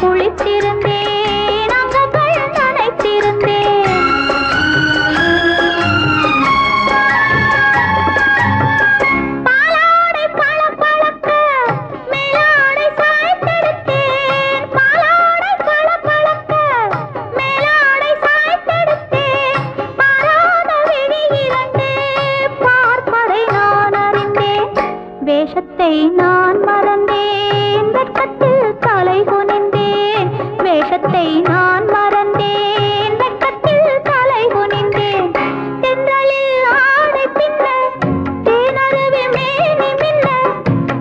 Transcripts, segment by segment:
குளித்திருந்தேன் அங்கங்கள் நனைத்திருந்தேன் பாலாடை பளபளக்க, மேலாடை சாய்த்தெடுத்தேன். பாலாடை மேலாடை சாய்த்தெடுத்தேன். பாராத விழி பார்ப்பதை நான் அறிந்தேன். வேஷத்தை நான் மறந்தேன் வெட்கத்தில் வேஷத்தை நான் மறந்தேன். வெக்கத்தில் தலை குனிந்தேன். தென்றலில் ஆடை பின்ன தேனருவி மேனி மின்ன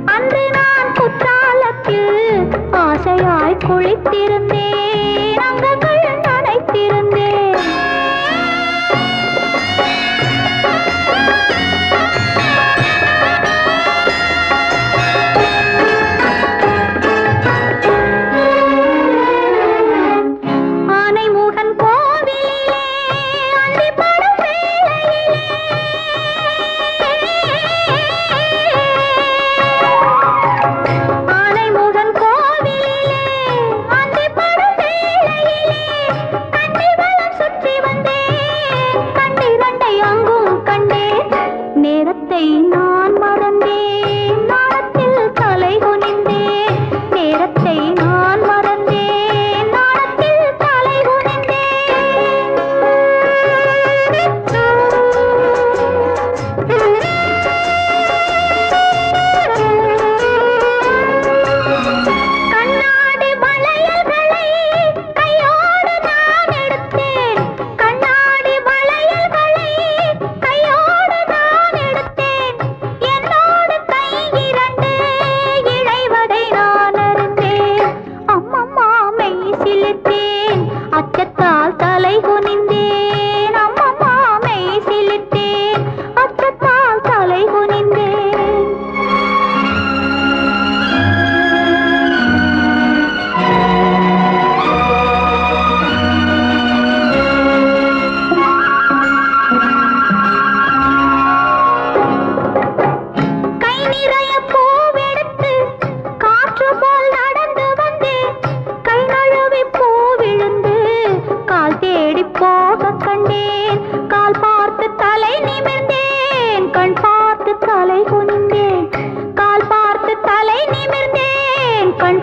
அன்று நான் குற்றாலத்தில் ஆசையாய் குளித்திருந்தேன். நேரத்தை நான் நிமிர்ந்தேன். கண்